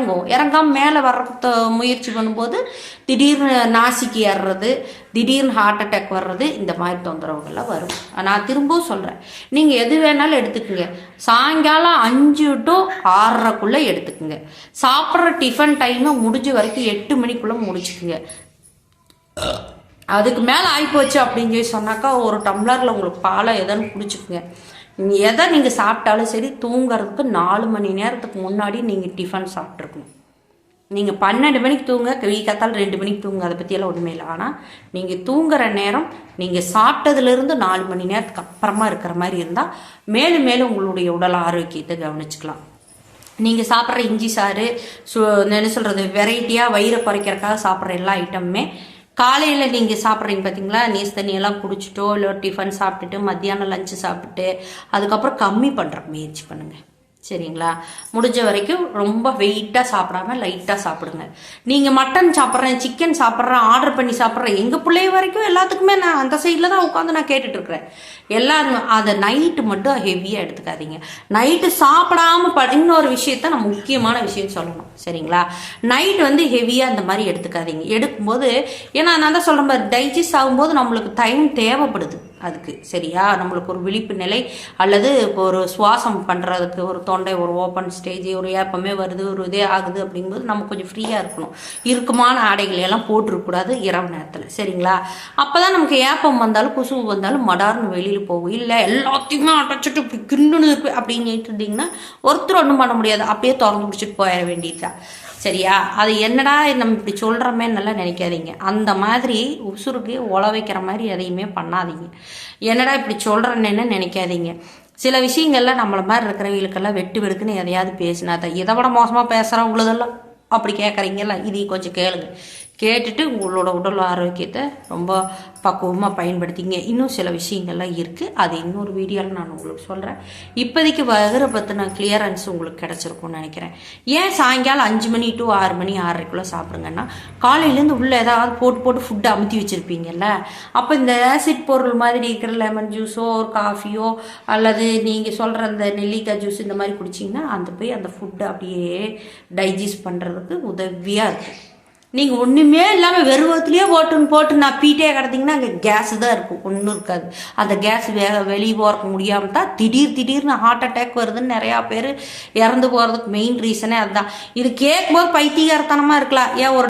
இறங்கும் இறங்காம மேலே வர்ற முயற்சி பண்ணும்போது திடீர்னு நாசிக்கு ஏறுறது திடீர்னு ஹார்ட் அட்டாக் வர்றது இந்த மாதிரி தொந்தரவுகள்லாம் வரும். நான் திரும்பவும் சொல்கிறேன் நீங்கள் எது வேணாலும் எடுத்துக்கோங்க. சாயங்காலம் அஞ்சு டு ஆறரைக்குள்ளே எடுத்துக்கோங்க. சாப்பிட்ற டிஃபன் டைமை முடிஞ்ச வரைக்கும் எட்டு மணிக்குள்ளே முடிச்சுக்குங்க. அதுக்கு மேலே ஆகிப்போச்சு அப்படின்னு சொல்லி சொன்னாக்கா ஒரு டம்ளரில் உங்களுக்கு பாலை எதன்னு குடிச்சுக்குங்க. எதை நீங்கள் சாப்பிட்டாலும் சரி தூங்குறதுக்கு நாலு மணி நேரத்துக்கு முன்னாடி நீங்கள் டிஃபன் சாப்பிட்ருக்கணும் நீங்கள் பன்னெண்டு மணிக்கு தூங்க கை ரெண்டு மணிக்கு தூங்க அதை பற்றியெல்லாம் ஒன்றுமே இல்லை. ஆனால் நீங்கள் தூங்குற நேரம் நீங்கள் சாப்பிட்டதுலேருந்து நாலு மணி நேரத்துக்கு அப்புறமா இருக்கிற மாதிரி இருந்தால் மேலும் மேலும் உங்களுடைய உடல் ஆரோக்கியத்தை கவனிச்சுக்கலாம். நீங்கள் சாப்பிட்ற இஞ்சி சாறு சு என்ன சொல்கிறது வெரைட்டியாக வயிறை குறைக்கிறக்காக சாப்பிட்ற எல்லா ஐட்டமுமே காலையில் நீங்கள் சாப்பிட்றீங்க பார்த்தீங்களா நீஸ் தண்ணியெல்லாம் குடிச்சிட்டோ இல்லை டிஃபன் சாப்பிட்டுட்டு மத்தியானம் லஞ்சு சாப்பிட்டு அதுக்கப்புறம் கம்மி பண்ணுற முயற்சி பண்ணுங்கள் சரிங்களா? முடிஞ்ச வரைக்கும் ரொம்ப வெயிட்டாக சாப்பிடாம லைட்டாக சாப்பிடுங்க. நீங்கள் மட்டன் சாப்பிட்றேன் சிக்கன் சாப்பிட்றேன் ஆர்டர் பண்ணி சாப்பிட்றேன் எங்கள் பிள்ளைய வரைக்கும் எல்லாத்துக்குமே நான் அந்த சைடில் தான் உட்காந்து நான் கேட்டுட்டு இருக்கிறேன். அதை நைட்டு மட்டும் ஹெவியாக எடுத்துக்காதீங்க. நைட்டு சாப்பிடாம ப இன்னொரு விஷயத்த நான் முக்கியமான விஷயம் சொல்லணும். சரிங்களா? நைட் வந்து ஹெவியாக இந்த மாதிரி எடுத்துக்காதீங்க. எடுக்கும்போது ஏன்னா நான் தான் சொல்கிற மாதிரி டைஜஸ்ட் ஆகும்போது நம்மளுக்கு டைம் தேவைப்படுது. அதுக்கு சரியா? நம்மளுக்கு ஒரு விழிப்பு நிலை அல்லது இப்போ ஒரு சுவாசம் பண்ணுறதுக்கு ஒரு தொண்டை ஒரு ஓப்பன் ஸ்டேஜ் ஒரு ஏப்பமே வருது ஒரு இதே ஆகுது அப்படிங்கும்போது நம்ம கொஞ்சம் ஃப்ரீயாக இருக்கணும். இறுக்கமான ஆடைகள் எல்லாம் போட்டுருக்கூடாது இரவு நேரத்தில் சரிங்களா? அப்போ தான் நமக்கு ஏப்பம் வந்தாலும் கொசு வந்தாலும் மடார்னு வெளியில் போகும். இல்லை எல்லாத்தையுமே அடைச்சிட்டு இப்படி கிண்டுன்னு இருக்கு அப்படின்னு இருந்தீங்கன்னா ஒருத்தர் ஒன்றும் பண்ண முடியாது. அப்படியே திறந்து பிடிச்சிட்டு போயிட வேண்டியதுதான் சரியா? அது என்னடா நம்ம இப்படி சொல்கிறோமே நல்லா நினைக்காதீங்க. அந்த மாதிரி உசுருக்கு உழ வைக்கிற மாதிரி எதையுமே பண்ணாதீங்க. என்னடா இப்படி சொல்கிறேன்னு நினைக்காதீங்க. சில விஷயங்கள்ல நம்மள மாதிரி இருக்கிறவங்களுக்கெல்லாம் வெட்டு வெடுக்குன்னு எதையாவது பேசினா தான் இதை விட மோசமாக பேசுகிறவங்களதெல்லாம் அப்படி கேட்குறீங்கல்ல இதையும் கொஞ்சம் கேளுங்க. கேட்டுட்டு உங்களோட உடல் ஆரோக்கியத்தை ரொம்ப பக்குவமாக பயன்படுத்திங்க. இன்னும் சில விஷயங்கள்லாம் இருக்குது அது இன்னொரு வீடியோவில் நான் உங்களுக்கு சொல்கிறேன் இப்போதைக்கு வகுற பற்றின கிளியரன்ஸ் உங்களுக்கு கிடச்சிருக்கும்னு நினைக்கிறேன். ஏன் சாயங்காலம் அஞ்சு மணி டு ஆறு மணி ஆறரைக்குள்ளே சாப்பிடுங்கன்னா காலையிலேருந்து உள்ளே ஏதாவது போட்டு போட்டு ஃபுட்டு அமுத்தி வச்சுருப்பீங்கல்ல? அப்போ இந்த ஆசிட் பொருள் மாதிரி இருக்கிற லெமன் ஜூஸோ ஒரு காஃபியோ அல்லது நீங்கள் சொல்கிற அந்த நெல்லிக்காய் ஜூஸ் இந்த மாதிரி குடிச்சிங்கன்னா அந்த போய் அந்த ஃபுட்டு அப்படியே டைஜஸ்ட் பண்ணுறதுக்கு உதவியாக இருக்குது நீங்கள் ஒன்றுமே இல்லாமல் வெறுவத்துலேயே போட்டுன்னு போட்டு நான் பீட்டே கிடந்தீங்கன்னா அங்கே கேஸ் தான் இருக்கும். ஒன்றும் இருக்காது. அந்த கேஸ் வேக வெளியே போகிறக்கு முடியாமல் தான் திடீர் திடீர்னு ஹார்ட் அட்டாக் வருதுன்னு நிறையா பேர் இறந்து போகிறதுக்கு மெயின் ரீசனே அதுதான். இது கேட்கும்போது பைத்தியகாரத்தனமாக இருக்கலாம். ஏன் ஒரு